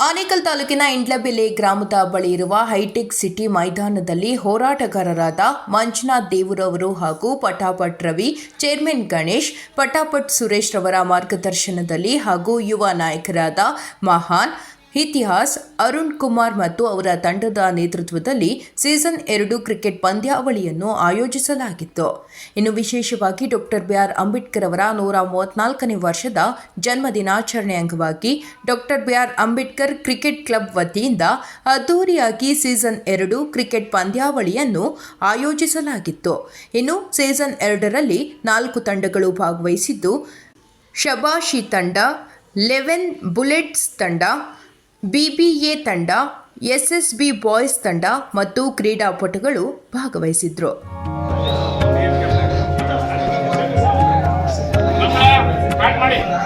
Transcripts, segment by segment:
ಆನೇಕಲ್ ತಾಲೂಕಿನ ಇಂಡ್ಲಬೆಲೆ ಗ್ರಾಮದ ಬಳಿ ಇರುವ ಹೈಟೆಕ್ ಸಿಟಿ ಮೈದಾನದಲ್ಲಿ ಹೋರಾಟಗಾರರಾದ ಮಂಜುನಾಥ್ ದೇವರವರು ಹಾಗೂ ಪಟಾಪಟ್ ರವಿ, ಚೇರ್ಮನ್ ಗಣೇಶ್, ಪಟಾಪಟ್ ಸುರೇಶ್ ರವರ ಮಾರ್ಗದರ್ಶನದಲ್ಲಿ ಹಾಗೂ ಯುವ ನಾಯಕರಾದ ಮಹಾನ್ ಇತಿಹಾಸ್, ಅರುಣ್ ಕುಮಾರ್ ಮತ್ತು ಅವರ ತಂಡದ ನೇತೃತ್ವದಲ್ಲಿ ಸೀಸನ್ ಎರಡು ಕ್ರಿಕೆಟ್ ಪಂದ್ಯಾವಳಿಯನ್ನು ಆಯೋಜಿಸಲಾಗಿತ್ತು. ಇನ್ನು ವಿಶೇಷವಾಗಿ ಡಾಕ್ಟರ್ ಬಿಆರ್ ಅಂಬೇಡ್ಕರ್ ಅವರ ನೂರ ಮೂವತ್ನಾಲ್ಕನೇ ವರ್ಷದ ಜನ್ಮದಿನಾಚರಣೆ ಅಂಗವಾಗಿ doctor B R Ambedkar cricket club ವತಿಯಿಂದ ಅದ್ದೂರಿಯಾಗಿ ಸೀಸನ್ ಎರಡು ಕ್ರಿಕೆಟ್ ಪಂದ್ಯಾವಳಿಯನ್ನು ಆಯೋಜಿಸಲಾಗಿತ್ತು. ಇನ್ನು ಸೀಸನ್ ಎರಡರಲ್ಲಿ ನಾಲ್ಕು ತಂಡಗಳು ಭಾಗವಹಿಸಿದ್ದು ಶಬಾಶಿ ತಂಡ, ಲೆವೆನ್ ಬುಲೆಟ್ಸ್ ತಂಡ ಬಿಬಿಎ ತಂಡ ಎಸ್ಎಸ್ಬಿ ಬಾಯ್ಸ್ ತಂಡ ಮತ್ತು ಕ್ರೀಡಾಪಟುಗಳು ಭಾಗವಹಿಸಿದ್ರು. ಮಾಡಿ.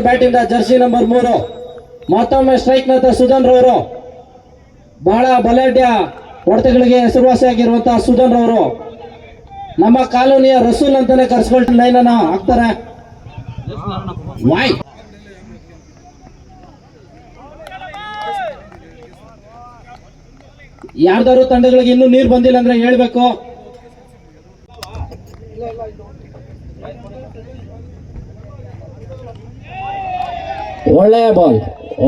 ಅವ್ರ ಬ್ಯಾಟಿಂದ ಜರ್ಸಿ ನಂಬರ್ ಮೂರು. ಮತ್ತೊಮ್ಮೆ ಸ್ಟ್ರೈಕ್ ನಂತರ ಸುಧನ್ ರವರು. ಬಹಳ ಬಲಾಢ್ಯ ಹೊಡೆತಗಳಿಗೆ ಹೆಸರುವಾಸಿಯಾಗಿರುವಂತಹ ಸುಧನ್ ರವರು. ನಮ್ಮ ಕಾಲೋನಿಯ ರಸೂಲ್ ಅಂತಾನೆ ಕರ್ಸ್ಕೊಳ್ತಾ ಲೈನ್ ಅನ್ನ ಹಾಕ್ತಾರೆ. ವಾಯ್ ಯಾರ್ದಾರು ತಂಡಗಳಿಗೆ ಇನ್ನೂ ನೀರು ಬಂದಿಲ್ಲ ಅಂದ್ರೆ ಹೇಳ್ಬೇಕು. ಒಳ್ಳೆಯ ಬಾಲ್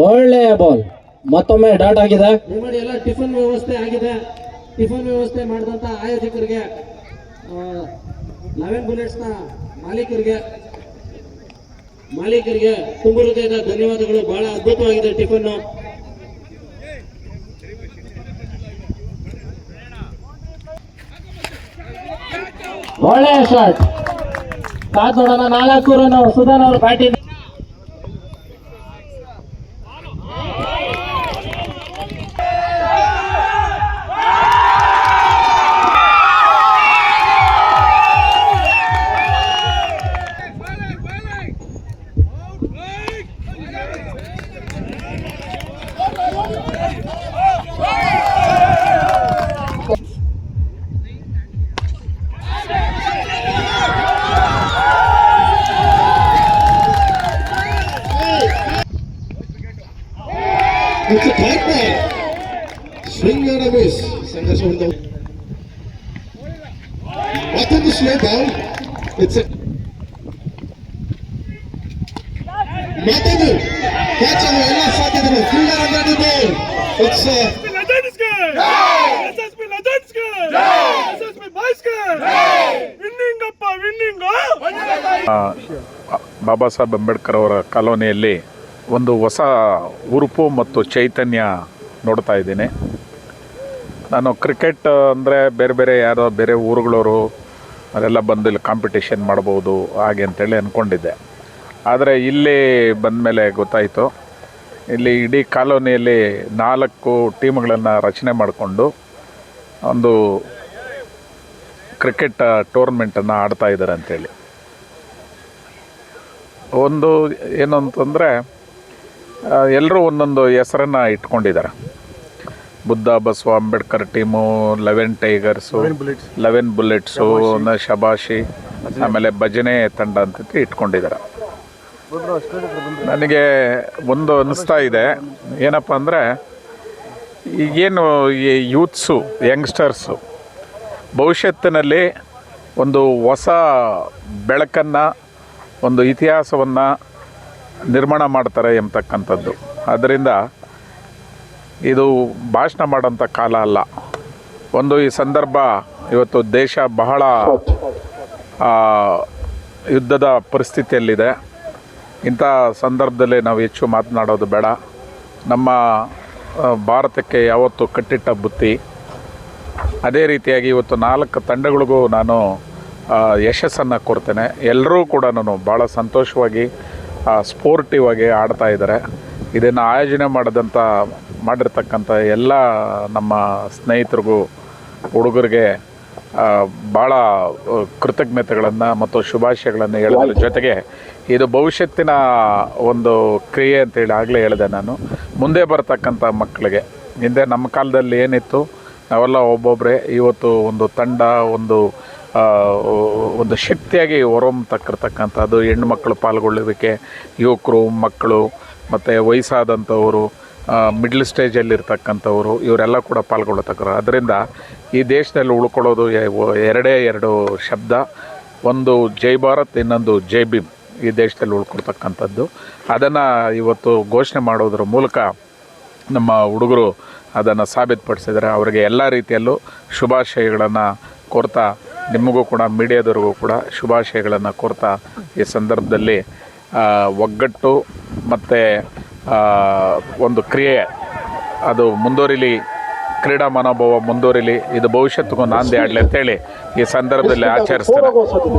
ಒಳ್ಳೆಯ ಬಾಲ್. ಮತ್ತೊಮ್ಮೆ ಡಾಟ್ ಆಗಿದೆ. ಎಲ್ಲ ಟಿಫನ್ ವ್ಯವಸ್ಥೆ ಆಗಿದೆ. ಟಿಫನ್ ವ್ಯವಸ್ಥೆ ಮಾಡಿದಂತ ಆಯೋಜಕರಿಗೆ ಲೆವೆನ್ ಬುಲೆಟ್ಸ್ನ ಮಾಲೀಕರಿಗೆ ಮಾಲೀಕರಿಗೆ ತುಂಬ ಹೃದಯದ ಧನ್ಯವಾದಗಳು. ಬಹಳ ಅದ್ಭುತವಾಗಿದೆ ಟಿಫನ್. ಒಳ್ಳೆಯ ಶಾಟ್ ಕಾದ್ ನೋಡೋಣ. ನಾಲ್ಕು ರನ್. ಸುಧಾನ್ ಅವರು ಬ್ಯಾಟಿಂಗ್ ಮತ್ತೊಂದು ಕ್ಯಾಚ್ ಅನ್ನು ಎಲ್ಲ ಸಾಧ್ಯತೆ ಫೀಲ್ಡರ್ ಅಡ್ಡಾಡಿದ್ದು ಇಟ್ಸ್! ಬಾಬಾ ಸಾಹೇಬ್ ಅಂಬೇಡ್ಕರ್ ಅವರ ಕಾಲೋನಿಯಲ್ಲಿ ಒಂದು ಹೊಸ ಉರುಪು ಮತ್ತು ಚೈತನ್ಯ ನೋಡ್ತಾ ಇದ್ದೀನಿ. ನಾನು ಕ್ರಿಕೆಟ್ ಅಂದರೆ ಬೇರೆ ಬೇರೆ ಯಾರೋ ಬೇರೆ ಊರುಗಳವರು ಅವರೆಲ್ಲ ಬಂದು ಇಲ್ಲಿ ಕಾಂಪಿಟೇಷನ್ ಮಾಡ್ಬೋದು ಹಾಗೆ ಅಂತೇಳಿ ಅಂದ್ಕೊಂಡಿದ್ದೆ ಆದರೆ ಇಲ್ಲಿ ಬಂದಮೇಲೆ ಗೊತ್ತಾಯಿತು. ಇಲ್ಲಿ ಇಡೀ ಕಾಲೋನಿಯಲ್ಲಿ ನಾಲ್ಕು ಟೀಮ್ಗಳನ್ನು ರಚನೆ ಮಾಡಿಕೊಂಡು ಒಂದು ಕ್ರಿಕೆಟ್ ಟೂರ್ನಮೆಂಟನ್ನು ಆಡ್ತಾ ಇದ್ದಾರೆ ಅಂತೇಳಿ. ಒಂದು ಏನು ಅಂತಂದರೆ ಎಲ್ಲರೂ ಒಂದೊಂದು ಹೆಸರನ್ನು ಇಟ್ಕೊಂಡಿದ್ದಾರೆ. Buddha Basava Ambedkar team eleven tigers eleven bullets. ಶಬಾಷಿ. ಆಮೇಲೆ ಭಜನೆ ತಂಡ ಅಂತ ಇಟ್ಕೊಂಡಿದ್ದಾರೆ. ನನಗೆ ಒಂದು ಅನ್ನಿಸ್ತಾ ಇದೆ. ಏನಪ್ಪ ಅಂದರೆ, ಈಗೇನು ಈ ಯೂತ್ಸು, ಯಂಗ್ಸ್ಟರ್ಸು, ಭವಿಷ್ಯತ್ತಿನಲ್ಲಿ ಒಂದು ಹೊಸ ಬೆಳಕನ್ನು, ಒಂದು ಇತಿಹಾಸವನ್ನು ನಿರ್ಮಾಣ ಮಾಡ್ತಾರೆ ಎಂಬತಕ್ಕಂಥದ್ದು. ಅದರಿಂದ ಇದು ಭಾಷಣ ಮಾಡೋಂಥ ಕಾಲ ಅಲ್ಲ. ಒಂದು ಈ ಸಂದರ್ಭ ಇವತ್ತು ದೇಶ ಬಹಳ ಯುದ್ಧದ ಪರಿಸ್ಥಿತಿಯಲ್ಲಿದೆ. ಇಂಥ ಸಂದರ್ಭದಲ್ಲಿ ನಾವು ಹೆಚ್ಚು ಮಾತನಾಡೋದು ಬೇಡ. ನಮ್ಮ ಭಾರತಕ್ಕೆ ಯಾವತ್ತು ಕಟ್ಟಿಟ್ಟ ಬುತ್ತಿ. ಅದೇ ರೀತಿಯಾಗಿ ಇವತ್ತು ನಾಲ್ಕು ತಂಡಗಳಿಗೂ ನಾನು ಯಶಸ್ಸನ್ನು ಕೊಡ್ತೇನೆ. ಎಲ್ಲರೂ ಕೂಡ ನಾನು ಭಾಳ ಸಂತೋಷವಾಗಿ ಸ್ಪೋರ್ಟಿವ್ ಆಗಿ ಆಡ್ತಾ ಇದ್ದಾರೆ. ಇದನ್ನು ಆಯೋಜನೆ ಮಾಡಿದಂಥ ಮಾಡಿರ್ತಕ್ಕಂಥ ಎಲ್ಲ ನಮ್ಮ ಸ್ನೇಹಿತರಿಗೂ ಹುಡುಗರಿಗೆ ಭಾಳ ಕೃತಜ್ಞತೆಗಳನ್ನು ಮತ್ತು ಶುಭಾಶಯಗಳನ್ನು ಹೇಳೋದ್ರ ಜೊತೆಗೆ ಇದು ಭವಿಷ್ಯತ್ತಿನ ಒಂದು ಕ್ರಿಯೆ ಅಂತೇಳಿ ಆಗಲೇ ಹೇಳಿದೆ ನಾನು. ಮುಂದೆ ಬರ್ತಕ್ಕಂಥ ಮಕ್ಕಳಿಗೆ. ಹಿಂದೆ ನಮ್ಮ ಕಾಲದಲ್ಲಿ ಏನಿತ್ತು, ನಾವೆಲ್ಲ ಒಬ್ಬೊಬ್ಬರೇ ಇವತ್ತು ಒಂದು ತಂಡ, ಒಂದು ಒಂದು ಶಕ್ತಿಯಾಗಿ ಹೊರಹೊಮ್ಮತಕ್ಕಿರ್ತಕ್ಕಂಥದ್ದು ಹೆಣ್ಣು ಮಕ್ಕಳು ಪಾಲ್ಗೊಳ್ಳೋದಕ್ಕೆ ಯುವಕರು, ಮಕ್ಕಳು, ಮತ್ತು ವಯಸ್ಸಾದಂಥವರು ಮಿಡ್ಲ್ ಸ್ಟೇಜಲ್ಲಿರ್ತಕ್ಕಂಥವ್ರು ಇವರೆಲ್ಲ ಕೂಡ ಪಾಲ್ಗೊಳ್ಳತಕ್ಕರು ಅದರಿಂದ ಈ ದೇಶದಲ್ಲಿ ಉಳ್ಕೊಳ್ಳೋದು ಎರಡೇ ಎರಡು ಶಬ್ದ. ಒಂದು ಜೈ ಭಾರತ್, ಇನ್ನೊಂದು ಜೈ ಭೀಮ್. ಈ ದೇಶದಲ್ಲಿ ಉಳ್ಕೊಡ್ತಕ್ಕಂಥದ್ದು. ಅದನ್ನು ಇವತ್ತು ಘೋಷಣೆ ಮಾಡೋದ್ರ ಮೂಲಕ ನಮ್ಮ ಹುಡುಗರು ಅದನ್ನು ಸಾಬೀತುಪಡಿಸಿದರೆ ಅವರಿಗೆ ಎಲ್ಲ ರೀತಿಯಲ್ಲೂ ಶುಭಾಶಯಗಳನ್ನು ಕೋರ್ತಾ ನಿಮಗೂ ಕೂಡ, ಮೀಡಿಯಾದವ್ರಿಗೂ ಕೂಡ ಶುಭಾಶಯಗಳನ್ನು ಕೋರ್ತಾ ಈ ಸಂದರ್ಭದಲ್ಲಿ ಒಗ್ಗಟ್ಟು ಮತ್ತು ಒಂದು ಕ್ರಿಯೆ ಅದು ಮುಂದುವರಿಲಿ ಕ್ರೀಡಾ ಮನೋಭಾವ ಮುಂದುವರಿಲಿ ಇದು ಭವಿಷ್ಯತ್ತಿಗೂ ನಾಂದಿ ಆಡಲಿ ಅಂತೇಳಿ ಈ ಸಂದರ್ಭದಲ್ಲಿ ಆಚರಿಸ್ತಾರೆ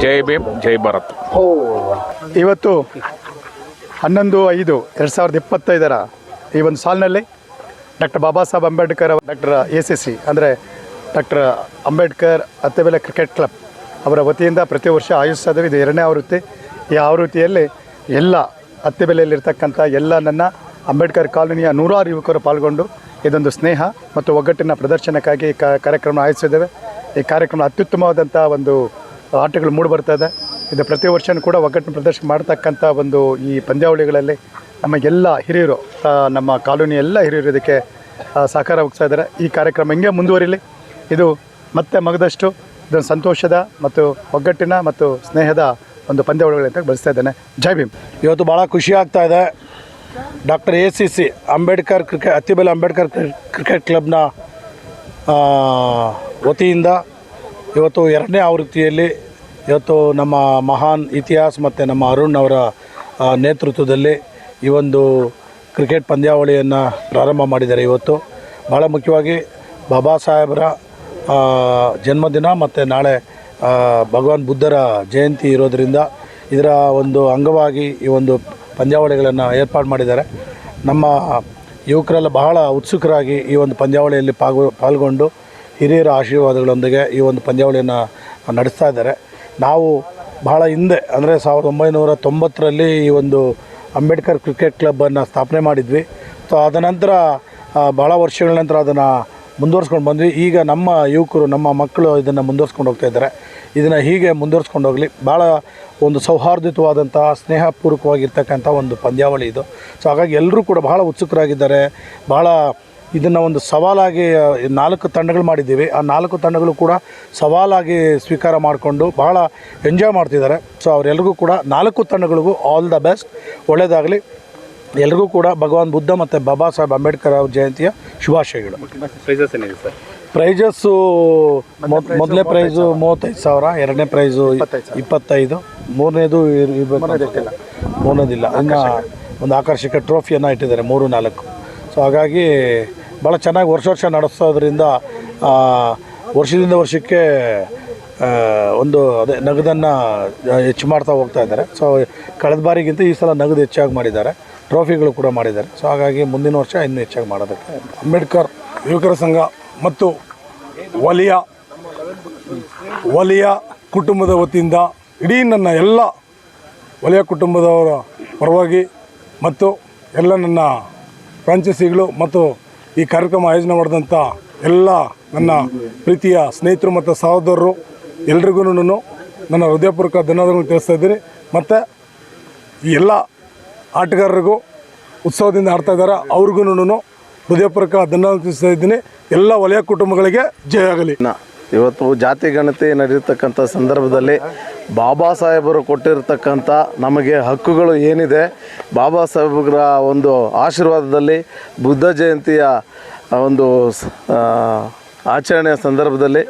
ಜೈ ಭೀಮ್ ಜೈ ಭಾರತ್. ಇವತ್ತು ಹನ್ನೊಂದು ಐದು ಎರಡು ಸಾವಿರದ ಇಪ್ಪತ್ತೈದರ ಈ ಒಂದು ಸಾಲಿನಲ್ಲಿ doctor Baba Saheb Ambedkar doctor A C C ಅಂದರೆ doctor Ambedkar Attibele cricket club ಅವರ ವತಿಯಿಂದ ಪ್ರತಿ ವರ್ಷ ಆಯೋಜಿಸ್ತಾ ಇದ್ದೀವಿ ಇದು ಎರಡನೇ ಆವೃತ್ತಿ. ಈ ಆವೃತ್ತಿಯಲ್ಲಿ ಎಲ್ಲ ಅತ್ತೆಬೆಲೆಯಲ್ಲಿರ್ತಕ್ಕಂಥ ಎಲ್ಲ ನನ್ನ ಅಂಬೇಡ್ಕರ್ ಕಾಲೋನಿಯ ನೂರಾರು ಯುವಕರು ಪಾಲ್ಗೊಂಡು ಇದೊಂದು ಸ್ನೇಹ ಮತ್ತು ಒಗ್ಗಟ್ಟಿನ ಪ್ರದರ್ಶನಕ್ಕಾಗಿ ಕಾರ್ಯಕ್ರಮ ಆಯೋಜಿಸಿದ್ದೇವೆ. ಈ ಕಾರ್ಯಕ್ರಮ ಅತ್ಯುತ್ತಮವಾದಂಥ ಒಂದು ಆಟಗಳು ಮೂಡಿಬರ್ತಾ ಇದೆ ಇದು ಪ್ರತಿ ವರ್ಷವೂ ಕೂಡ ಒಗ್ಗಟ್ಟಿನ ಪ್ರದರ್ಶನ ಮಾಡ್ತಕ್ಕಂಥ ಒಂದು ಈ ಪಂದ್ಯಾವಳಿಗಳಲ್ಲಿ ನಮ್ಮ ಎಲ್ಲ ಹಿರಿಯರು ನಮ್ಮ ಕಾಲೋನಿ ಎಲ್ಲ ಹಿರಿಯರು ಇದಕ್ಕೆ ಸಹಕಾರ ಹೋಗ್ತಾ ಇದ್ದಾರೆ. ಈ ಕಾರ್ಯಕ್ರಮ ಹೆಂಗೆ ಮುಂದುವರಿಲಿ? ಇದು ಮತ್ತೆ ಮಗದಷ್ಟು ಇದೊಂದು ಸಂತೋಷದ ಮತ್ತು ಒಗ್ಗಟ್ಟಿನ ಮತ್ತು ಸ್ನೇಹದ ಒಂದು ಪಂದ್ಯಾವಳಿಗಳಂತ ಬಳಸ್ತಾ ಇದ್ದೇನೆ. ಜೈ ಭೀಮ್. ಇವತ್ತು ಭಾಳ ಖುಷಿ ಆಗ್ತಾ ಇದೆ. Doctor A C C Ambedkar cricket Attibele Ambedkar ಕ್ರಿ- ಕ್ರಿಕೆಟ್ ಕ್ಲಬ್ನ ವತಿಯಿಂದ ಇವತ್ತು ಎರಡನೇ ಆವೃತ್ತಿಯಲ್ಲಿ ಇವತ್ತು ನಮ್ಮ ಮಹಾನ್ ಇತಿಹಾಸ್ ಮತ್ತು ನಮ್ಮ ಅರುಣ್ ಅವರ ನೇತೃತ್ವದಲ್ಲಿ ಈ ಒಂದು ಕ್ರಿಕೆಟ್ ಪಂದ್ಯಾವಳಿಯನ್ನು ಪ್ರಾರಂಭ ಮಾಡಿದ್ದಾರೆ ಇವತ್ತು. ಭಾಳ ಮುಖ್ಯವಾಗಿ ಬಾಬಾ ಸಾಹೇಬರ ಜನ್ಮದಿನ ಮತ್ತು ನಾಳೆ ಭಗವಾನ್ ಬುದ್ಧರ ಜಯಂತಿ ಇರೋದರಿಂದ ಇದರ ಒಂದು ಅಂಗವಾಗಿ ಈ ಒಂದು ಪಂದ್ಯಾವಳಿಗಳನ್ನು ಏರ್ಪಾಡು ಮಾಡಿದ್ದಾರೆ. ನಮ್ಮ ಯುವಕರೆಲ್ಲ ಬಹಳ ಉತ್ಸುಕರಾಗಿ ಈ ಒಂದು ಪಂದ್ಯಾವಳಿಯಲ್ಲಿ ಪಾಲ್ಗೊ ಪಾಲ್ಗೊಂಡು ಹಿರಿಯರ ಆಶೀರ್ವಾದಗಳೊಂದಿಗೆ ಈ ಒಂದು ಪಂದ್ಯಾವಳಿಯನ್ನು ನಡೆಸ್ತಾ ಇದ್ದಾರೆ. ನಾವು ಬಹಳ ಹಿಂದೆ, ಅಂದರೆ ಸಾವಿರದ ಒಂಬೈನೂರ ತೊಂಬತ್ತರಲ್ಲಿ ಈ ಒಂದು ಅಂಬೇಡ್ಕರ್ ಕ್ರಿಕೆಟ್ ಕ್ಲಬ್ಬನ್ನು ಸ್ಥಾಪನೆ ಮಾಡಿದ್ವಿ. ಸೊ ಅದ ನಂತರ ಬಹಳ ವರ್ಷಗಳ ನಂತರ ಅದನ್ನು ಮುಂದುವರ್ಸ್ಕೊಂಡು ಬಂದ್ವಿ. ಈಗ ನಮ್ಮ ಯುವಕರು, ನಮ್ಮ ಮಕ್ಕಳು ಇದನ್ನು ಮುಂದುವರ್ಸ್ಕೊಂಡು ಹೋಗ್ತಾ ಇದ್ದಾರೆ. ಇದನ್ನು ಹೀಗೆ ಮುಂದುವರ್ಸ್ಕೊಂಡು ಹೋಗಲಿ. ಭಾಳ ಒಂದು ಸೌಹಾರ್ದಯುತವಾದಂಥ ಸ್ನೇಹಪೂರ್ವಕವಾಗಿರ್ತಕ್ಕಂಥ ಒಂದು ಪಂದ್ಯಾವಳಿ ಇದು. ಸೊ ಹಾಗಾಗಿ ಎಲ್ಲರೂ ಕೂಡ ಭಾಳ ಉತ್ಸುಕರಾಗಿದ್ದಾರೆ. ಭಾಳ ಇದನ್ನು ಒಂದು ಸವಾಲಾಗಿ, ನಾಲ್ಕು ತಂಡಗಳು ಮಾಡಿದ್ದೀವಿ. ಆ ನಾಲ್ಕು ತಂಡಗಳು ಕೂಡ ಸವಾಲಾಗಿ ಸ್ವೀಕಾರ ಮಾಡಿಕೊಂಡು ಭಾಳ ಎಂಜಾಯ್ ಮಾಡ್ತಿದ್ದಾರೆ. ಸೊ ಅವರೆಲ್ಲರಿಗೂ ಕೂಡ ನಾಲ್ಕು ತಂಡಗಳಿಗೂ ಆಲ್ ದ ಬೆಸ್ಟ್ ಒಳ್ಳೆಯದಾಗಲಿ ಎಲ್ರಿಗೂ ಕೂಡ ಭಗವಾನ್ ಬುದ್ಧ ಮತ್ತು ಬಾಬಾ ಸಾಹೇಬ್ ಅಂಬೇಡ್ಕರ್ ಅವ್ರ ಜಯಂತಿಯ ಶುಭಾಶಯಗಳು. ಪ್ರೈಜಸ್ಸು ಮೊದಲನೇ ಪ್ರೈಸು ಮೂವತ್ತೈದು ಸಾವಿರ. ಎರಡನೇ ಪ್ರೈಸು ಇಪ್ಪತ್ತೈದು ಮೂರನೇದು ಇರ್ಬೇಕು ಮೂರನೇದಿಲ್ಲ. ಇನ್ನು ಒಂದು ಆಕರ್ಷಕ ಟ್ರೋಫಿಯನ್ನು ಇಟ್ಟಿದ್ದಾರೆ ಮೂರು ನಾಲ್ಕು. ಸೊ ಹಾಗಾಗಿ ಭಾಳ ಚೆನ್ನಾಗಿ ವರ್ಷ ವರ್ಷ ನಡೆಸೋದ್ರಿಂದ ವರ್ಷದಿಂದ ವರ್ಷಕ್ಕೆ ಒಂದು ಅದೇ ನಗದನ್ನು ಹೆಚ್ಚು ಮಾಡ್ತಾ ಹೋಗ್ತಾ ಇದ್ದಾರೆ. ಸೊ ಕಳೆದ ಬಾರಿಗಿಂತ ಈ ಸಲ ನಗದು ಹೆಚ್ಚಾಗಿ ಮಾಡಿದ್ದಾರೆ. ಟ್ರೋಫಿಗಳು ಕೂಡ ಮಾಡಿದ್ದಾರೆ. ಸೊ ಹಾಗಾಗಿ ಮುಂದಿನ ವರ್ಷ ಇನ್ನೂ ಹೆಚ್ಚಾಗಿ ಮಾಡೋದಕ್ಕೆ. ಅಂಬೇಡ್ಕರ್ ಯುವಕರ ಸಂಘ. ಮತ್ತು ವಲಯ ವಲಯ ಕುಟುಂಬದ ವತಿಯಿಂದ ಇಡೀ ನನ್ನ ಎಲ್ಲ ವಲಯ ಕುಟುಂಬದವರ ಪರವಾಗಿ ಮತ್ತು ಎಲ್ಲ ನನ್ನ ಫ್ರಾಂಚೈಸಿಗಳು ಮತ್ತು ಈ ಕಾರ್ಯಕ್ರಮ ಆಯೋಜನೆ ಮಾಡಿದಂಥ ಎಲ್ಲ ನನ್ನ ಪ್ರೀತಿಯ ಸ್ನೇಹಿತರು ಮತ್ತು ಸಹೋದರರು ಎಲ್ರಿಗೂ ನನ್ನ ಹೃದಯಪೂರ್ವಕ ಧನ್ಯವಾದಗಳನ್ನು ತಿಳಿಸ್ತಾ ಇದ್ದೀನಿ. ಮತ್ತು ಈ ಎಲ್ಲ ಆಟಗಾರರಿಗೂ ಉತ್ಸವದಿಂದ ಆಡ್ತಾ ಇದ್ದಾರೆ ಅವ್ರಿಗೂ ಹೃದಯಪೂರ್ವಕ ಧನ್ಯವಾದ ತಿಳಿಸ್ತಾ ಇದ್ದೀನಿ. ಎಲ್ಲ ವಲಯ ಕುಟುಂಬಗಳಿಗೆ ಜಯ ಆಗಲಿ. ಇವತ್ತು ಜಾತಿ ಗಣತಿ ನಡೆಯತಕ್ಕಂಥ ಸಂದರ್ಭದಲ್ಲಿ ಬಾಬಾ ಸಾಹೇಬರು ಕೊಟ್ಟಿರತಕ್ಕಂಥ ನಮಗೆ ಹಕ್ಕುಗಳು ಏನಿದೆ, ಬಾಬಾ ಸಾಹೇಬ್ರ ಒಂದು ಆಶೀರ್ವಾದದಲ್ಲಿ ಬುದ್ಧ ಜಯಂತಿಯ ಒಂದು ಆಚರಣೆಯ ಸಂದರ್ಭದಲ್ಲಿ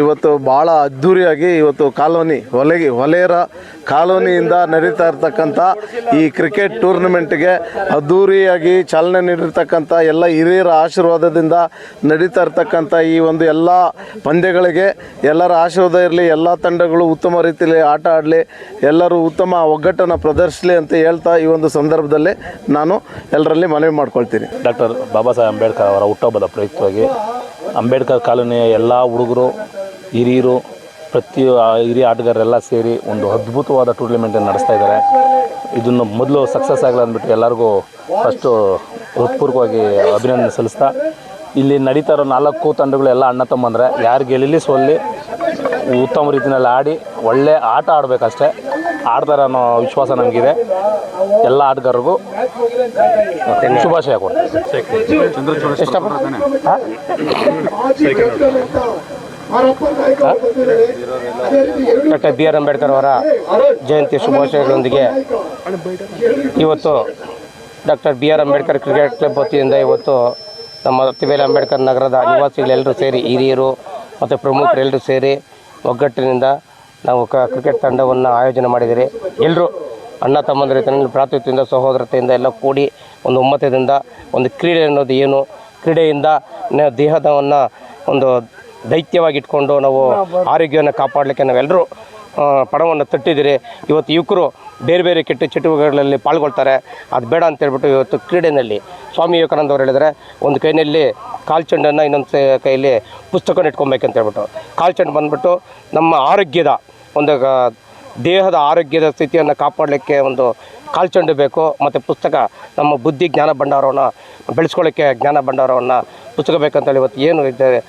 ಇವತ್ತು ಭಾಳ ಅದ್ಧೂರಿಯಾಗಿ ಇವತ್ತು ಕಾಲೋನಿ ಹೊಲೆಗೆ ಹೊಲೆಯರ ಕಾಲೋನಿಯಿಂದ ನಡೀತಾ ಇರ್ತಕ್ಕಂಥ ಈ ಕ್ರಿಕೆಟ್ ಟೂರ್ನಮೆಂಟ್ಗೆ ಅದ್ಧೂರಿಯಾಗಿ ಚಾಲನೆ ನೀಡಿರ್ತಕ್ಕಂಥ ಎಲ್ಲ ಹಿರಿಯರ ಆಶೀರ್ವಾದದಿಂದ ನಡೀತಾ ಇರ್ತಕ್ಕಂಥ ಈ ಒಂದು ಎಲ್ಲ ಪಂದ್ಯಗಳಿಗೆ ಎಲ್ಲರ ಆಶೀರ್ವಾದ ಇರಲಿ, ಎಲ್ಲ ತಂಡಗಳು ಉತ್ತಮ ರೀತಿಯಲ್ಲಿ ಆಟ ಆಡಲಿ, ಎಲ್ಲರೂ ಉತ್ತಮ ಒಗ್ಗಟ್ಟನ್ನು ಪ್ರದರ್ಶಿಸಲಿ ಅಂತ ಹೇಳ್ತಾ ಈ ಒಂದು ಸಂದರ್ಭದಲ್ಲಿ ನಾನು ಎಲ್ಲರಲ್ಲಿ ಮನವಿ ಮಾಡ್ಕೊಳ್ತೀನಿ. ಡಾಕ್ಟರ್ ಬಾಬಾ ಸಾಹೇಬ್ ಅಂಬೇಡ್ಕರ್ ಅವರ ಹುಟ್ಟಹಬ್ಬದ ಪ್ರಯುಕ್ತವಾಗಿ ಅಂಬೇಡ್ಕರ್ ಕಾಲೋನಿಯ ಎಲ್ಲ ಹುಡುಗರು, ಹಿರಿಯರು, ಪ್ರತಿ ಹಿರಿಯ ಆಟಗಾರರೆಲ್ಲ ಸೇರಿ ಒಂದು ಅದ್ಭುತವಾದ ಟೂರ್ನಮೆಂಟನ್ನು ನಡೆಸ್ತಾ ಇದ್ದಾರೆ. ಇದನ್ನು ಮೊದಲು ಸಕ್ಸಸ್ ಆಗಲಿ ಅಂದ್ಬಿಟ್ಟು ಎಲ್ಲರಿಗೂ ಫಸ್ಟು ಹೃತ್ಪೂರ್ವಕವಾಗಿ ಅಭಿನಂದನೆ ಸಲ್ಲಿಸ್ತಾ, ಇಲ್ಲಿ ನಡೀತಾ ಇರೋ ನಾಲ್ಕು ತಂಡಗಳು ಎಲ್ಲ ಅಣ್ಣ ತಮ್ಮಂದ್ರೆ, ಯಾರು ಗೆಲ್ಲಿಲಿ ಸೋಲ್ಲಿ ಉತ್ತಮ ರೀತಿಯಲ್ಲಿ ಆಡಿ ಒಳ್ಳೆ ಆಟ ಆಡಬೇಕಷ್ಟೇ. ಆಡ್ತಾರೆ ಅನ್ನೋ ವಿಶ್ವಾಸ ನಮಗಿದೆ. ಎಲ್ಲ ಆಟಗಾರರಿಗೂ ಶುಭಾಶಯ ಕೊಡ್ತೀನಿ. ಡಾಕ್ಟರ್ ಬಿ ಆರ್ ಅಂಬೇಡ್ಕರ್ ಅವರ ಜಯಂತಿ ಶುಭಾಶಯಗಳೊಂದಿಗೆ ಇವತ್ತು doctor B R Ambedkar cricket club ವತಿಯಿಂದ ಇವತ್ತು ನಮ್ಮ ತಿವೇಲಿ ಅಂಬೇಡ್ಕರ್ ನಗರದ ನಿವಾಸಿಗಳೆಲ್ಲರೂ ಸೇರಿ ಹಿರಿಯರು ಮತ್ತು ಪ್ರಮುಖರೆಲ್ಲರೂ ಸೇರಿ ಒಗ್ಗಟ್ಟಿನಿಂದ ನಾವು ಕ್ರಿಕೆಟ್ ತಂಡವನ್ನು ಆಯೋಜನೆ ಮಾಡಿದ್ದೀರಿ. ಎಲ್ಲರೂ ಅಣ್ಣ ತಮ್ಮಂದಿರ ಪ್ರಾತಿತ್ವದಿಂದ ಸಹೋದರತೆಯಿಂದ ಎಲ್ಲ ಕೂಡಿ ಒಂದು ಒಮ್ಮತದಿಂದ ಒಂದು ಕ್ರೀಡೆ ಅನ್ನೋದು ಏನು? ಕ್ರೀಡೆಯಿಂದ ದೇಹದವನ್ನು ಒಂದು ದೈತ್ಯವಾಗಿಟ್ಕೊಂಡು ನಾವು ಆರೋಗ್ಯವನ್ನು ಕಾಪಾಡಲಿಕ್ಕೆ ನಾವೆಲ್ಲರೂ ಪಣವನ್ನು ತಟ್ಟಿದ್ದೀರಿ. ಇವತ್ತು ಯುವಕರು ಬೇರೆ ಬೇರೆ ಕೆಟ್ಟ ಚಟುವಟಿಕೆಗಳಲ್ಲಿ ಪಾಲ್ಗೊಳ್ತಾರೆ. ಅದು ಬೇಡ ಅಂತ ಹೇಳ್ಬಿಟ್ಟು ಇವತ್ತು ಕ್ರೀಡೆಯಲ್ಲಿ ಸ್ವಾಮಿ ವಿವೇಕಾನಂದ ಅವರು ಹೇಳಿದರೆ ಒಂದು ಕೈನಲ್ಲಿ ಕಾಲ್ಚೆಂಡನ್ನು ಇನ್ನೊಂದು ಕೈಯಲ್ಲಿ ಪುಸ್ತಕನ ಇಟ್ಕೊಬೇಕಂತ ಹೇಳ್ಬಿಟ್ಟು. ಕಾಲ್ಚೆಂಡು ಬಂದ್ಬಿಟ್ಟು ನಮ್ಮ ಆರೋಗ್ಯದ ಒಂದು ದೇಹದ ಆರೋಗ್ಯದ ಸ್ಥಿತಿಯನ್ನು ಕಾಪಾಡಲಿಕ್ಕೆ ಒಂದು ಕಾಲ್ಚಂಡು ಬೇಕು. ಮತ್ತು ಪುಸ್ತಕ, ನಮ್ಮ ಬುದ್ಧಿ ಜ್ಞಾನ ಭಂಡಾರವನ್ನು ಬೆಳೆಸ್ಕೊಳ್ಳೋಕ್ಕೆ ಜ್ಞಾನ ಭಂಡಾರವನ್ನು ಪುಸ್ತಕ ಬೇಕಂತೇಳಿ ಇವತ್ತು ಏನು ಇದ್ದಾರೆ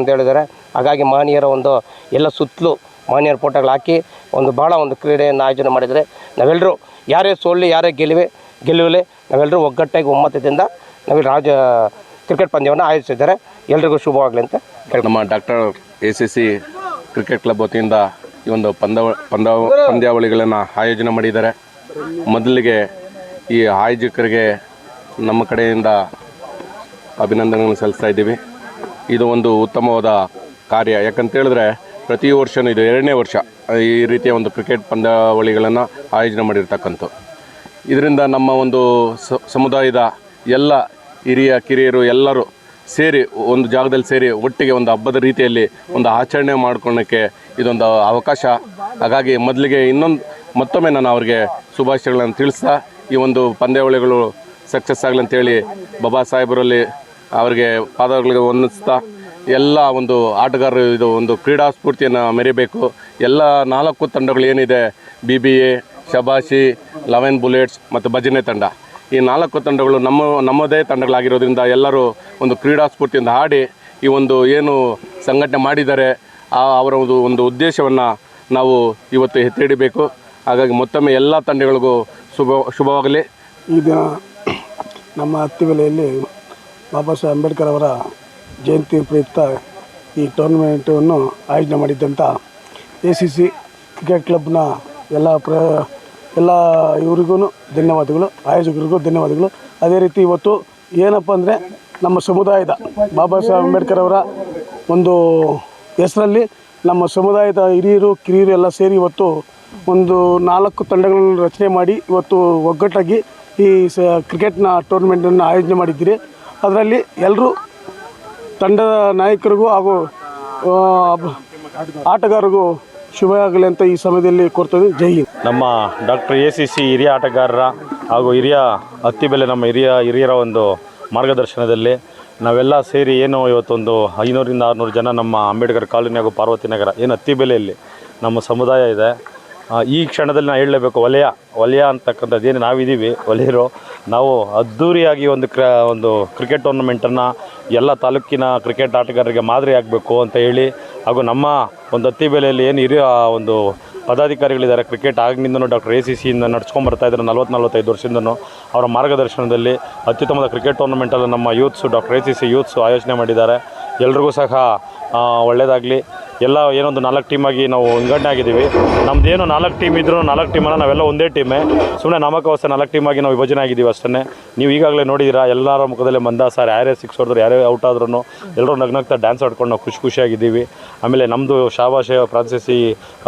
ಅಂತ ಹೇಳಿದ್ದಾರೆ. ಹಾಗಾಗಿ ಮಹನೀಯರ ಒಂದು ಎಲ್ಲ ಸುತ್ತಲೂ ಮಹನೀಯರ ಫೋಟೋಗಳು ಹಾಕಿ ಒಂದು ಭಾಳ ಒಂದು ಕ್ರೀಡೆಯನ್ನು ಆಯೋಜನೆ ಮಾಡಿದರೆ ನಾವೆಲ್ಲರೂ ಯಾರೇ ಸೋಲಲಿ ಯಾರೇ ಗೆಲುವೆ ಗೆಲುವಲಿ ನಾವೆಲ್ಲರೂ ಒಗ್ಗಟ್ಟಾಗಿ ಒಮ್ಮತದಿಂದ ನಾವು ರಾಜ ಕ್ರಿಕೆಟ್ ಪಂದ್ಯವನ್ನು ಆಯೋಜಿಸಿದ್ದಾರೆ. ಎಲ್ರಿಗೂ ಶುಭವಾಗಲಿ ಅಂತ ನಮ್ಮ doctor A C C cricket club ವತಿಯಿಂದ ಈ ಒಂದು ಪಂದಾವ ಪಂದ್ಯ ಪಂದ್ಯಾವಳಿಗಳನ್ನು ಆಯೋಜನೆ ಮಾಡಿದ್ದಾರೆ. ಮೊದಲಿಗೆ ಈ ಆಯೋಜಕರಿಗೆ ನಮ್ಮ ಕಡೆಯಿಂದ ಅಭಿನಂದನೆಗಳನ್ನು ಸಲ್ಲಿಸ್ತಾ ಇದ್ದೀವಿ. ಇದು ಒಂದು ಉತ್ತಮವಾದ ಕಾರ್ಯ. ಯಾಕಂತ ಹೇಳಿದ್ರೆ ಪ್ರತಿ ವರ್ಷವೂ ಇದು ಎರಡನೇ ವರ್ಷ ಈ ರೀತಿಯ ಒಂದು ಕ್ರಿಕೆಟ್ ಪಂದ್ಯಾವಳಿಗಳನ್ನು ಆಯೋಜನೆ ಮಾಡಿರ್ತಕ್ಕಂಥ ಇದರಿಂದ ನಮ್ಮ ಒಂದು ಸಮುದಾಯದ ಎಲ್ಲ ಹಿರಿಯ ಕಿರಿಯರು ಎಲ್ಲರೂ ಸೇರಿ ಒಂದು ಜಾಗದಲ್ಲಿ ಸೇರಿ ಒಟ್ಟಿಗೆ ಒಂದು ಹಬ್ಬದ ರೀತಿಯಲ್ಲಿ ಒಂದು ಆಚರಣೆ ಮಾಡ್ಕೊಳ್ಳೋಕ್ಕೆ ಇದೊಂದು ಅವಕಾಶ. ಹಾಗಾಗಿ ಮೊದಲಿಗೆ ಇನ್ನೊಂದು, ಮತ್ತೊಮ್ಮೆ ನಾನು ಅವ್ರಿಗೆ ಶುಭಾಶಯಗಳನ್ನು ತಿಳಿಸ್ತಾ, ಈ ಒಂದು ಪಂದ್ಯಾವಳಿಗಳು ಸಕ್ಸಸ್ ಆಗಲಿ ಅಂತೇಳಿ ಬಾಬಾ ಸಾಹೇಬರಲ್ಲಿ ಅವರಿಗೆ ಪಾದಗಳಿಗೆ ವಂದಿಸ್ತಾ ಎಲ್ಲ ಒಂದು ಆಟಗಾರರು ಇದು ಒಂದು ಕ್ರೀಡಾ ಸ್ಫೂರ್ತಿಯನ್ನು ಮೆರಿಬೇಕು. ಎಲ್ಲ ನಾಲ್ಕು ತಂಡಗಳು ಏನಿದೆ, ಬಿ ಬಿ ಎ, ಶಬಾಷಿ, ಲೆವೆನ್ ಬುಲೆಟ್ಸ್ ಮತ್ತು ಭಜನೆ ತಂಡ. ಈ ನಾಲ್ಕು ತಂಡಗಳು ನಮ್ಮ, ನಮ್ಮದೇ ತಂಡಗಳಾಗಿರೋದ್ರಿಂದ ಎಲ್ಲರೂ ಒಂದು ಕ್ರೀಡಾ ಸ್ಫೂರ್ತಿಯಿಂದ ಆಡಿ ಈ ಒಂದು ಏನು ಸಂಘಟನೆ ಮಾಡಿದ್ದಾರೆ, ಆ, ಅವರ ಒಂದು ಒಂದು ಉದ್ದೇಶವನ್ನು ನಾವು ಇವತ್ತು ಎತ್ತಿಡಬೇಕು. ಹಾಗಾಗಿ ಮತ್ತೊಮ್ಮೆ ಎಲ್ಲ ತಂಡಗಳಿಗೂ ಶುಭ, ಶುಭವಾಗಲಿ. ಈ ದಿನ ನಮ್ಮ ಹತ್ತಿಬೆಲೆಯಲ್ಲಿ ಬಾಬಾ ಸಾಹೇಬ್ ಅಂಬೇಡ್ಕರ್ ಅವರ ಜಯಂತಿ ಪ್ರಯುಕ್ತ ಈ ಟೂರ್ನಮೆಂಟನ್ನು ಆಯೋಜನೆ ಮಾಡಿದ್ದಂಥ ಎ ಸಿ ಸಿ ಕ್ರಿಕೆಟ್ ಕ್ಲಬ್ನ ಎಲ್ಲ ಪ್ರ ಎಲ್ಲ ಇವರಿಗೂ ಧನ್ಯವಾದಗಳು, ಆಯೋಜಕರಿಗೂ ಧನ್ಯವಾದಗಳು. ಅದೇ ರೀತಿ ಇವತ್ತು ಏನಪ್ಪ ಅಂದರೆ ನಮ್ಮ ಸಮುದಾಯದ ಬಾಬಾ ಸಾಹೇಬ್ ಅಂಬೇಡ್ಕರ್ ಅವರ ಒಂದು ಹೆಸರಲ್ಲಿ ನಮ್ಮ ಸಮುದಾಯದ ಹಿರಿಯರು, ಕಿರಿಯರು ಎಲ್ಲ ಸೇರಿ ಇವತ್ತು ಒಂದು ನಾಲ್ಕು ತಂಡಗಳನ್ನು ರಚನೆ ಮಾಡಿ ಇವತ್ತು ಒಗ್ಗಟ್ಟಾಗಿ ಈ ಸ ಕ್ರಿಕೆಟ್ನ ಟೂರ್ನಮೆಂಟನ್ನು ಆಯೋಜನೆ ಮಾಡಿದ್ದೀರಿ. ಅದರಲ್ಲಿ ಎಲ್ಲರೂ ತಂಡದ ನಾಯಕರಿಗೂ ಹಾಗೂ ಆಟಗಾರರಿಗೂ ಶುಭ ಆಗಲಿ ಅಂತ ಈ ಸಮಯದಲ್ಲಿ ಕೊಡ್ತೇವೆ ಜೈ ಹಿಂದ್. ನಮ್ಮ ಡಾಕ್ಟರ್ ಎ ಸಿ ಸಿ ಹಿರಿಯ ಆಟಗಾರರ ಹಾಗೂ ಹಿರಿಯ ಹತ್ತಿಬೆಲೆ ನಮ್ಮ ಹಿರಿಯ ಹಿರಿಯರ ಒಂದು ಮಾರ್ಗದರ್ಶನದಲ್ಲಿ ನಾವೆಲ್ಲ ಸೇರಿ ಏನು ಇವತ್ತೊಂದು ಐನೂರಿಂದ ಆರುನೂರು ಜನ ನಮ್ಮ ಅಂಬೇಡ್ಕರ್ ಕಾಲೋನಿ ಹಾಗೂ ಪಾರ್ವತಿ ನಗರ ಏನು ಹತ್ತಿಬೆಲೆಯಲ್ಲಿ ನಮ್ಮ ಸಮುದಾಯ ಇದೆ. ಈ ಕ್ಷಣದಲ್ಲಿ ನಾನು ಹೇಳಲೇಬೇಕು, ವಲಯ ವಲಯ ಅಂತಕ್ಕಂಥದ್ದು ಏನು ನಾವಿದ್ದೀವಿ, ವಲಯರು. ನಾವು ಅದ್ಧೂರಿಯಾಗಿ ಒಂದು ಕ್ರ, ಒಂದು ಕ್ರಿಕೆಟ್ ಟೂರ್ನಮೆಂಟನ್ನು ಎಲ್ಲ ತಾಲೂಕಿನ ಕ್ರಿಕೆಟ್ ಆಟಗಾರರಿಗೆ ಮಾದರಿ ಆಗಬೇಕು ಅಂತ ಹೇಳಿ ಹಾಗೂ ನಮ್ಮ ಒಂದು ಹತ್ತಿಬೆಲೆಯಲ್ಲಿ ಏನು ಹಿರಿಯ ಒಂದು ಪದಾಧಿಕಾರಿಗಳಿದ್ದಾರೆ. ಕ್ರಿಕೆಟ್ ಆಗಿನಿಂದನೂ ಡಾಕ್ಟರ್ ಎ ಸಿ ಸಿಯಿಂದ ನಡ್ಸ್ಕೊಂಬರ್ತಾ ಇದ್ದಾರೆ. ನಲ್ವತ್ತು ನಲ್ವತ್ತೈದು ವರ್ಷದಿಂದನೂ ಅವರ ಮಾರ್ಗದರ್ಶನದಲ್ಲಿ ಅತ್ಯುತ್ತಮದ ಕ್ರಿಕೆಟ್ ಟೂರ್ನಮೆಂಟಲ್ಲಿ ನಮ್ಮ youths doctor A C C youths ಆಯೋಜನೆ ಮಾಡಿದ್ದಾರೆ. ಎಲ್ರಿಗೂ ಸಹ ಒಳ್ಳೆಯದಾಗಲಿ ಎಲ್ಲ ಏನೊಂದು ನಾಲ್ಕು ಟೀಮಾಗಿ ನಾವು ವಿಂಗಡಣೆ ಆಗಿದ್ದೀವಿ. ನಮ್ಮದೇನು ನಾಲ್ಕು ಟೀಮ್ ಇದ್ದರೂ ನಾಲ್ಕು ಟೀಮನ್ನು ನಾವೆಲ್ಲ ಒಂದೇ ಟೀಮೇ ಸುಮ್ಮನೆ ನಮಕವಸ ನಾಲ್ಕು ಟೀಮಾಗಿ ನಾವು ವಿಭಜನೆ ಆಗಿದ್ದೀವಿ ಅಷ್ಟೇ ನೀವು ಈಗಾಗಲೇ ನೋಡಿದ್ದೀರಾ, ಎಲ್ಲರ ಮುಖದಲ್ಲಿ ಸರ್, ಯಾರೇ ಸಿಕ್ಸ್ ಹೊಡೆದ್ರು, ಯಾರೇ ಔಟ್ ಆದ್ರೂ ಎಲ್ಲರೂ ನಗ್ನಗ್ತಾ ಡ್ಯಾನ್ಸ್ ಆಡ್ಕೊಂಡು ನಾವು ಖುಷಿ ಖುಷಿಯಾಗಿದ್ದೀವಿ ಆಮೇಲೆ ನಮ್ಮದು ಶಾಬಾಷೆ ಫ್ರಾನ್ಸಿಸಿ,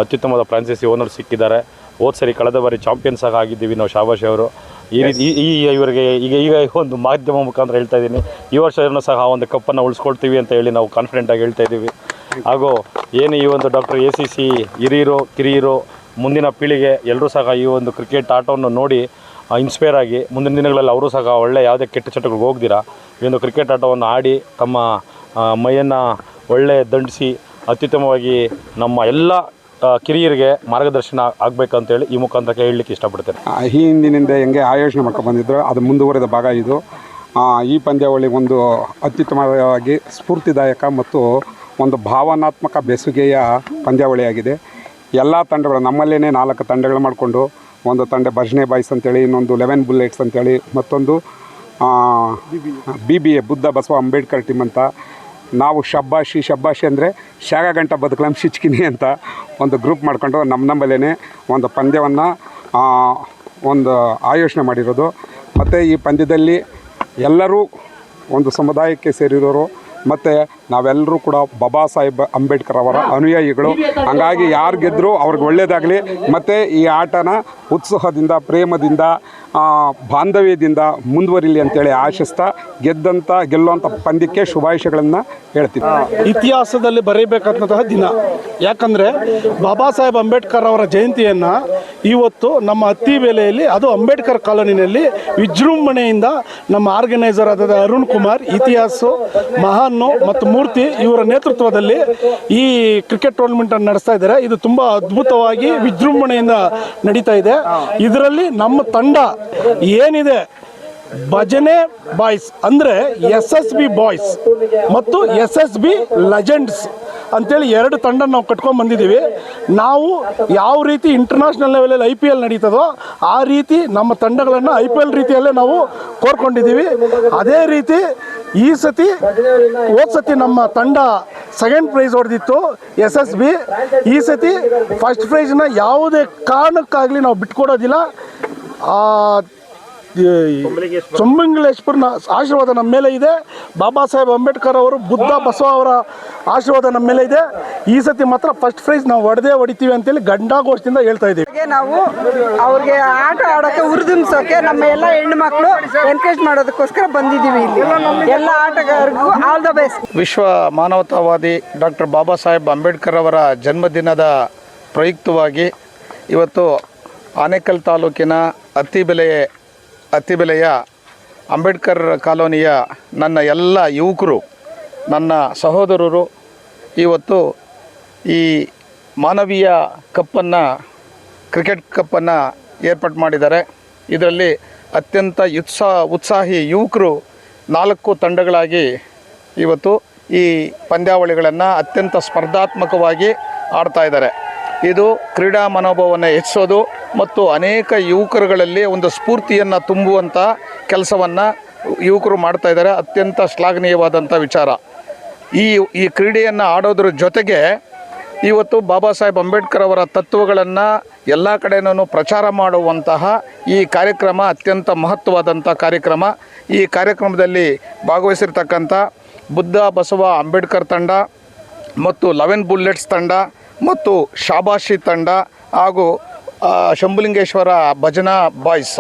ಅತ್ಯುತ್ತಮವಾದ ಫ್ರಾನ್ಸಿಸಿ ಓನರ್ ಸಿಕ್ಕಿದ್ದಾರೆ. ಹೋದ ಸರಿ ಕಳೆದ ಬಾರಿ ಚಾಂಪಿಯನ್ಸ್ ಆಗಿದ್ದೀವಿ ನಾವು ಶಾಬಾಷೆ ಅವರು ಈ ರೀತಿ ಈ ಈ ಇವರಿಗೆ ಈಗ ಈಗ ಒಂದು ಮಾಧ್ಯಮ ಮುಖಾಂತರ ಹೇಳ್ತಾ ಇದ್ದೀನಿ. ಈ ವರ್ಷ ಸಹ ಒಂದು ಕಪ್ಪನ್ನು ಉಳಿಸ್ಕೊಳ್ತೀವಿ ಅಂತ ಹೇಳಿ ನಾವು ಕಾನ್ಫಿಡೆಂಟಾಗಿ ಹೇಳ್ತಾ ಇದ್ದೀವಿ. ಹಾಗೂ ಏನು ಈ ಒಂದು ಡಾಕ್ಟರ್ ಎ ಸಿ ಸಿ ಹಿರಿಯರು, ಕಿರಿಯರು, ಮುಂದಿನ ಪೀಳಿಗೆ ಎಲ್ಲರೂ ಸಹ ಈ ಒಂದು ಕ್ರಿಕೆಟ್ ಆಟವನ್ನು ನೋಡಿ ಇನ್ಸ್ಪೈರ್ ಆಗಿ ಮುಂದಿನ ದಿನಗಳಲ್ಲಿ ಅವರು ಸಹ ಒಳ್ಳೆ ಯಾವುದೇ ಕೆಟ್ಟ ಚಟಗಳಿಗೆ ಹೋಗ್ದಿರಾ, ಈ ಒಂದು ಕ್ರಿಕೆಟ್ ಆಟವನ್ನು ಆಡಿ ತಮ್ಮ ಮೈಯನ್ನು ಒಳ್ಳೆ ದಂಡಿಸಿ, ಅತ್ಯುತ್ತಮವಾಗಿ ನಮ್ಮ ಎಲ್ಲ ಕಿರಿಯರಿಗೆ ಮಾರ್ಗದರ್ಶನ ಆಗಬೇಕಂತೇಳಿ ಈ ಮುಖಾಂತರ ಹೇಳಲಿಕ್ಕೆ ಇಷ್ಟಪಡ್ತೇನೆ. ಈ ಹಿಂದಿನಿಂದ ಹೆಂಗೆ ಆಯೋಜನೆ ಮಾಡ್ಕೊಂಡು ಬಂದಿದ್ರು ಅದು ಮುಂದುವರೆದ ಭಾಗ ಇದು. ಈ ಪಂದ್ಯಾವಳಿ ಒಂದು ಅತ್ಯುತ್ತಮವಾಗಿ ಸ್ಫೂರ್ತಿದಾಯಕ ಮತ್ತು ಒಂದು ಭಾವನಾತ್ಮಕ ಬೆಸುಗೆಯ ಪಂದ್ಯಾವಳಿಯಾಗಿದೆ. ಎಲ್ಲ ತಂಡಗಳು ನಮ್ಮಲ್ಲೇ ನಾಲ್ಕು ತಂಡಗಳು ಮಾಡಿಕೊಂಡು, ಒಂದು ತಂಡ ಭಜನೆ ಬಾಯ್ಸ್ ಅಂತೇಳಿ, ಇನ್ನೊಂದು ಲೆವೆನ್ ಬುಲೆಟ್ಸ್ ಅಂತೇಳಿ, ಮತ್ತೊಂದು B B A Buddha Basava Ambedkar team ಅಂತ ನಾವು ಶಬ್ಬಾಶಿ ಶಬ್ಬಾಶಿ ಅಂದರೆ ಶಾಗ ಗಂಟ ಬದುಕಲಂ ಶಿಚ್ಕಿನಿ ಅಂತ ಒಂದು ಗ್ರೂಪ್ ಮಾಡಿಕೊಂಡು ನಮ್ಮ ನಮ್ಮಲ್ಲೇ ಒಂದು ಪಂದ್ಯವನ್ನು ಒಂದು ಆಯೋಜನೆ ಮಾಡಿರೋದು. ಮತ್ತು ಈ ಪಂದ್ಯದಲ್ಲಿ ಎಲ್ಲರೂ ಒಂದು ಸಮುದಾಯಕ್ಕೆ ಸೇರಿರೋರು, ಮತ್ತು ನಾವೆಲ್ಲರೂ ಕೂಡ ಬಾಬಾ ಸಾಹೇಬ್ ಅಂಬೇಡ್ಕರ್ ಅವರ ಅನುಯಾಯಿಗಳು. ಹಂಗಾಗಿ ಯಾರು ಗೆದ್ದರೂ ಅವ್ರಿಗೆ ಒಳ್ಳೆಯದಾಗಲಿ ಮತ್ತು ಈ ಆಟನ ಉತ್ಸಾಹದಿಂದ, ಪ್ರೇಮದಿಂದ ಬಾಂಧವ್ಯದಿಂದ ಮುಂದುವರಿಲಿ ಅಂತೇಳಿ ಆಶಿಸ್ತಾ ಗೆದ್ದಂಥ ಗೆಲ್ಲುವಂಥ ಪಂದ್ಯಕ್ಕೆ ಶುಭಾಶಯಗಳನ್ನು ಹೇಳ್ತೀನಿ ಇತಿಹಾಸದಲ್ಲಿ ಬರೀಬೇಕಂತಹ ದಿನ. ಯಾಕಂದರೆ ಬಾಬಾ ಸಾಹೇಬ್ ಅಂಬೇಡ್ಕರ್ ಅವರ ಜಯಂತಿಯನ್ನು ಇವತ್ತು ನಮ್ಮ ಅತ್ತಿ ಬೆಲೆಯಲ್ಲಿ, ಅದು ಅಂಬೇಡ್ಕರ್ ಕಾಲೋನಿನಲ್ಲಿ ವಿಜೃಂಭಣೆಯಿಂದ ನಮ್ಮ ಆರ್ಗನೈಸರ್ ಆದ ಅರುಣ್ ಕುಮಾರ್, ಇತಿಹಾಸ, ಮಹಾನ್ ಮತ್ತು ಮೂರ್ತಿ ಇವರ ನೇತೃತ್ವದಲ್ಲಿ ಈ ಕ್ರಿಕೆಟ್ ಟೂರ್ನಮೆಂಟ್ ಅನ್ನು ನಡೆಸ್ತಾ ಇದ್ದಾರೆ. ಇದು ತುಂಬಾ ಅದ್ಭುತವಾಗಿ ವಿಜೃಂಭಣೆಯಿಂದ ನಡೀತಾ ಇದೆ. ಇದರಲ್ಲಿ ನಮ್ಮ ತಂಡ ಏನಿದೆ? ಭಜನೆ ಬಾಯ್ಸ್ ಅಂದ್ರೆ ಎಸ್ ಎಸ್ ಬಿ ಬಾಯ್ಸ್ ಮತ್ತು ಎಸ್ ಎಸ್ ಬಿ ಲೆಜೆಂಡ್ಸ್. ಅಂತೇಳಿ ಎರಡು ತಂಡ ನಾವು ಕಟ್ಕೊಂಡು ಬಂದಿದ್ದೀವಿ. ನಾವು ಯಾವ ರೀತಿ ಇಂಟರ್ನ್ಯಾಷನಲ್ ಲೆವೆಲಲ್ಲಿ ಐ ಪಿ ಎಲ್ ನಡೀತದೋ ಆ ರೀತಿ ನಮ್ಮ ತಂಡಗಳನ್ನು ಐ ಪಿ ಎಲ್ ರೀತಿಯಲ್ಲೇ ನಾವು ಕೋರ್ಕೊಂಡಿದ್ದೀವಿ. ಅದೇ ರೀತಿ ಈ ಸತಿ ಹೋದ ಸತಿ ನಮ್ಮ ತಂಡ ಸೆಕೆಂಡ್ ಪ್ರೈಸ್ ಹೊಡೆದಿತ್ತು ಎಸ್ ಎಸ್ ಬಿ ಈ ಸತಿ ಫಸ್ಟ್ ಪ್ರೈಸ್ನ ಯಾವುದೇ ಕಾರಣಕ್ಕಾಗಲಿ ನಾವು ಬಿಟ್ಕೊಡೋದಿಲ್ಲ. ಈ ಆಶೀರ್ವಾದ ನಮ್ಮ ಮೇಲೆ ಇದೆ. ಬಾಬಾ ಸಾಹೇಬ್ ಅಂಬೇಡ್ಕರ್ ಅವರು ಬುದ್ಧ ಬಸವ ಅವರ ಆಶೀರ್ವಾದ ನಮ್ಮ ಮೇಲೆ ಇದೆ. ಈ ಸತಿ ಮಾತ್ರ ಫಸ್ಟ್ ಪ್ರೈಸ್ ನಾವು ಹೊಡೆದೇ ಹೊಡಿತೀವಿ ಅಂತೇಳಿ ಗಂಡಾಗೋಷ್ಠಿಯಿಂದ ಹೇಳ್ತಾ ಇದ್ದೀವಿ. ನಾವು ಅವ್ರಿಗೆ ಆಟ ಆಡೋಕೆ ಹುರಿದುಂಬಿಸೋಕೆ ನಮ್ಮ ಎಲ್ಲ ಹೆಣ್ಣು ಮಕ್ಕಳು ಎನ್ಕರೇಜ್ ಮಾಡೋದಕ್ಕೋಸ್ಕರ ಬಂದಿದ್ದೀವಿ ಇಲ್ಲಿ. ಎಲ್ಲ ಆಟಗಾರರಿಗೂ ಆಲ್ ದ ಬೆಸ್ಟ್ ವಿಶ್ವ ಮಾನವತಾವಾದಿ ಡಾಕ್ಟರ್ ಬಾಬಾ ಸಾಹೇಬ್ ಅಂಬೇಡ್ಕರ್ ಅವರ ಜನ್ಮದಿನದ ಪ್ರಯುಕ್ತವಾಗಿ ಇವತ್ತು ಆನೇಕಲ್ ತಾಲೂಕಿನ ಅತ್ತಿಬೆಲೆ ಅತ್ತಿಬೆಲೆಯ ಅಂಬೇಡ್ಕರ್ ಕಾಲೋನಿಯ ನನ್ನ ಎಲ್ಲ ಯುವಕರು, ನನ್ನ ಸಹೋದರರು, ಇವತ್ತು ಈ ಮಾನವೀಯ ಕಪ್ಪನ್ನು, ಕ್ರಿಕೆಟ್ ಕಪ್ಪನ್ನು ಏರ್ಪಾಟ್ ಮಾಡಿದ್ದಾರೆ. ಇದರಲ್ಲಿ ಅತ್ಯಂತ ಉತ್ಸಾಹ ಉತ್ಸಾಹಿ ಯುವಕರು ನಾಲ್ಕು ತಂಡಗಳಾಗಿ ಇವತ್ತು ಈ ಪಂದ್ಯಾವಳಿಗಳನ್ನು ಅತ್ಯಂತ ಸ್ಪರ್ಧಾತ್ಮಕವಾಗಿ ಆಡ್ತಾ ಇದ್ದಾರೆ. ಇದು ಕ್ರೀಡಾ ಮನೋಭಾವವನ್ನು ಹೆಚ್ಚಿಸೋದು ಮತ್ತು ಅನೇಕ ಯುವಕರುಗಳಲ್ಲಿ ಒಂದು ಸ್ಫೂರ್ತಿಯನ್ನು ತುಂಬುವಂಥ ಕೆಲಸವನ್ನು ಯುವಕರು ಮಾಡ್ತಾ ಇದ್ದಾರೆ. ಅತ್ಯಂತ ಶ್ಲಾಘನೀಯವಾದಂಥ ವಿಚಾರ. ಈ ಈ ಕ್ರೀಡೆಯನ್ನು ಆಡೋದ್ರ ಜೊತೆಗೆ ಇವತ್ತು ಬಾಬಾ ಸಾಹೇಬ್ ಅಂಬೇಡ್ಕರ್ ಅವರ ತತ್ವಗಳನ್ನು ಎಲ್ಲ ಕಡೆನೂ ಪ್ರಚಾರ ಮಾಡುವಂತಹ ಈ ಕಾರ್ಯಕ್ರಮ ಅತ್ಯಂತ ಮಹತ್ವವಾದಂಥ ಕಾರ್ಯಕ್ರಮ. ಈ ಕಾರ್ಯಕ್ರಮದಲ್ಲಿ ಭಾಗವಹಿಸಿರ್ತಕ್ಕಂಥ ಬುದ್ಧ ಬಸವ ಅಂಬೇಡ್ಕರ್ ತಂಡ ಮತ್ತು ಲೆವೆನ್ ಬುಲ್ಲೆಟ್ಸ್ ತಂಡ ಮತ್ತು ಶಾಬಾಷಿ ತಂಡ ಹಾಗೂ ಶಂಭುಲಿಂಗೇಶ್ವರ ಭಜನಾ ಬಾಯ್ಸ್.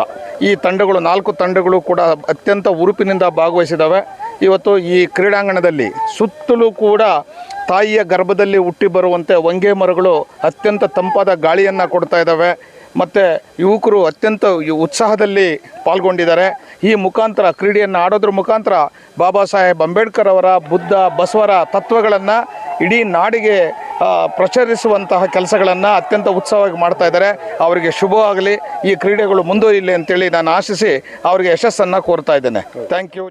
ಈ ತಂಡಗಳು, ನಾಲ್ಕು ತಂಡಗಳು ಕೂಡ ಅತ್ಯಂತ ಉರುಪಿನಿಂದ ಭಾಗವಹಿಸಿದವೆ. ಇವತ್ತು ಈ ಕ್ರೀಡಾಂಗಣದಲ್ಲಿ ಸುತ್ತಲೂ ಕೂಡ ತಾಯಿಯ ಗರ್ಭದಲ್ಲಿ ಹುಟ್ಟಿ ಬರುವಂತೆ ವಂಗೆ ಮರಗಳು ಅತ್ಯಂತ ತಂಪಾದ ಗಾಳಿಯನ್ನು ಕೊಡ್ತಾ ಇದ್ದಾವೆ ಮತ್ತು ಯುವಕರು ಅತ್ಯಂತ ಉತ್ಸಾಹದಲ್ಲಿ ಪಾಲ್ಗೊಂಡಿದ್ದಾರೆ. ಈ ಮುಖಾಂತರ ಕ್ರೀಡೆಯನ್ನು ಆಡೋದ್ರ ಮುಖಾಂತರ ಬಾಬಾ ಸಾಹೇಬ್ ಅಂಬೇಡ್ಕರ್ ಅವರ, ಬುದ್ಧ, ಬಸವರ ತತ್ವಗಳನ್ನು ಇಡೀ ನಾಡಿಗೆ ಪ್ರಚರಿಸುವಂತಹ ಕೆಲಸಗಳನ್ನು ಅತ್ಯಂತ ಉತ್ಸಾಹವಾಗಿ ಮಾಡ್ತಾ ಇದ್ದಾರೆ. ಅವರಿಗೆ ಶುಭವಾಗಲಿ ಈ ಕ್ರೀಡೆಗಳು ಮುಂದುವರಿಯಲಿ ಅಂತೇಳಿ ನಾನು ಆಶಿಸಿ ಅವರಿಗೆ ಯಶಸ್ಸನ್ನು ಕೋರ್ತಾ ಇದ್ದೇನೆ. Thank you